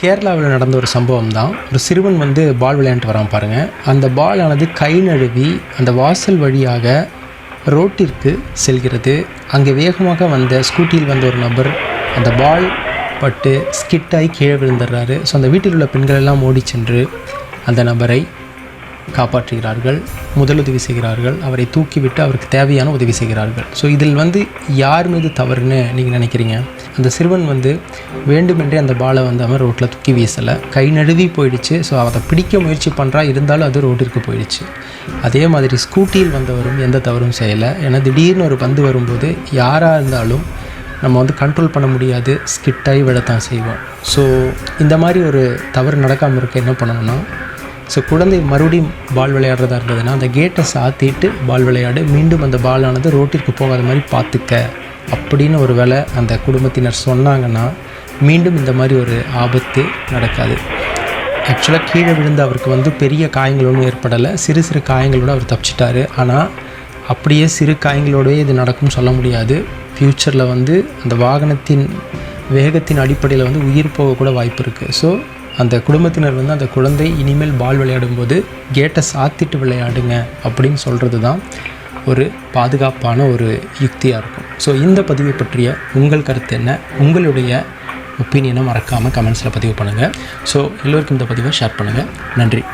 கேரளாவில் நடந்த ஒரு சம்பவம் தான் ஒரு சிறுவன் வந்து பால் விளையாண்டு வரான் பாருங்கள் அந்த பால் ஆனது கை நழுவி அந்த வாசல் வழியாக ரோட்டிற்கு செல்கிறது. அங்கே வேகமாக வந்த ஸ்கூட்டியில் வந்த ஒரு நபர் அந்த பால் பட்டு ஸ்கிட்டாகி கீழே விழுந்துடுறாரு. ஸோ அந்த வீட்டில் உள்ள பெண்கள் எல்லாம் ஓடி சென்று அந்த நபரை காப்பாற்றுகிறார்கள் முதலுதவி செய்கிறார்கள் அவரை தூக்கிவிட்டு அவருக்கு தேவையான உதவி செய்கிறார்கள். ஸோ இதில் வந்து யார் மீது தவறுன்னு நீங்கள் நினைக்கிறீங்க? அந்த சிறுவன் வந்து வேண்டுமென்றே அந்த பாலை வந்து அவன் ரோட்டில் தூக்கி வீசலை. கை நழுவி போயிடுச்சு. ஸோ அதை பிடிக்க முயற்சி பண்ணுறா இருந்தாலும் அது ரோட்டிற்கு போயிடுச்சு. அதே மாதிரி ஸ்கூட்டியில் வந்தவரும் எந்த தவறும் செய்யலை. ஏன்னா திடீர்னு ஒரு பந்து வரும்போது யாராக இருந்தாலும் நம்ம வந்து கண்ட்ரோல் பண்ண முடியாது. ஸ்கிட்டாகி விடத்தான் செய்வோம். ஸோ இந்த மாதிரி ஒரு தவறு நடக்காமல் இருக்க என்ன பண்ணணும்னா ஸோ குழந்தை மறுபடியும் பால் விளையாடுறதா இருந்ததுன்னா அந்த கேட்டை சாத்திட்டு பால் விளையாடு. மீண்டும் அந்த பாலானது ரோட்டிற்கு போகாத மாதிரி பார்த்துக்க. அப்படின்னு ஒரு வேளை அந்த குடும்பத்தினர் சொன்னாங்கன்னா மீண்டும் இந்த மாதிரி ஒரு ஆபத்து நடக்காது. ஆக்சுவலாக கீழே விழுந்து அவருக்கு வந்து பெரிய காயங்கள் ஒன்றும் ஏற்படலை. சிறு சிறு காயங்களோடு அவர் தப்பிச்சிட்டாரு. ஆனால் அப்படியே சிறு காயங்களோடவே இது நடக்கும் சொல்ல முடியாது. ஃப்யூச்சரில் வந்து அந்த வாகனத்தின் வேகத்தின் அடிப்படையில் வந்து உயிர் போக கூட வாய்ப்பு இருக்குது ஸோ அந்த குடும்பத்தினர் வந்து அந்த குழந்தை இனிமேல் பால் விளையாடும்போது கேட்டை சாத்திட்டு விளையாடுங்க அப்படின்னு சொல்கிறது தான் ஒரு பாதுகாப்பான ஒரு யுக்தியாக இருக்கும். ஸோ இந்த பதிவை பற்றிய உங்கள் கருத்து என்ன? உங்களுடைய ஒப்பீனியனை மறக்காமல் கமெண்ட்ஸில் பதிவு பண்ணுங்கள் ஸோ எல்லோருக்கும் இந்த பதிவை ஷேர் பண்ணுங்கள் நன்றி.